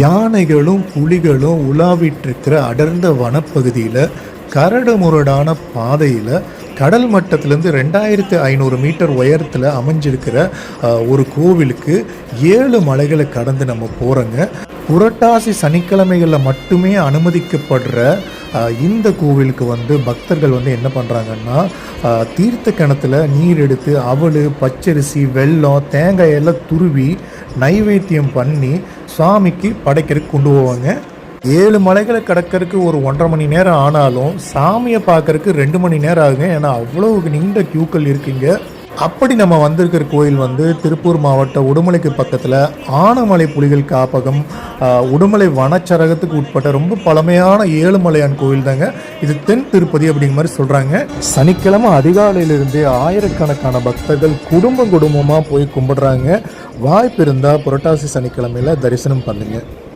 யானைகளும் புலிகளும் உலாவிட்டிருக்கிற அடர்ந்த வனப்பகுதியில் கரடு முரடான பாதையில் கடல் மட்டத்திலேருந்து ரெண்டாயிரத்து ஐநூறு மீட்டர் உயரத்தில் அமைஞ்சிருக்கிற ஒரு கோவிலுக்கு ஏழு மலைகளை கடந்து நம்ம போகிறோங்க புரட்டாசி சனிக்கிழமைகளில் மட்டுமே அனுமதிக்கப்படுற இந்த கோவிலுக்கு வந்து பக்தர்கள் வந்து என்ன பண்ணுறாங்கன்னா தீர்த்த கிணத்துல நீர் எடுத்து அவள் பச்சரிசி வெல்லம் தேங்காய் எல்லாம் துருவி நைவேத்தியம் பண்ணி சாமிக்கு படைக்கிறதுக்கு கொண்டு போவாங்க. ஏழு மலைகளை கடக்கிறதுக்கு ஒரு ஒன்றரை மணி நேரம் ஆனாலும் சாமியை பார்க்கறதுக்கு ரெண்டு மணி நேரம் ஆகுங்க. ஏன்னா அவ்வளோ நீண்ட கியூக்கள் இருக்குங்க. அப்படி நம்ம வந்திருக்கிற கோயில் வந்து திருப்பூர் மாவட்டம் உடுமலைக்கு பக்கத்தில் ஆனமலை புலிகள் காப்பகம் உடுமலை வனச்சரகத்துக்கு உட்பட்ட ரொம்ப பழமையான ஏழுமலையான் கோயில் தாங்க இது தென் திருப்பதி அப்படிங்கிற மாதிரி சொல்கிறாங்க சனிக்கிழமை அதிகாலையிலிருந்தே ஆயிரக்கணக்கான பக்தர்கள் குடும்பம் குடும்பமாக போய் கும்பிடுறாங்க. வாய்ப்பு இருந்தால் புரட்டாசி சனிக்கிழமையில் தரிசனம் பண்ணுங்க.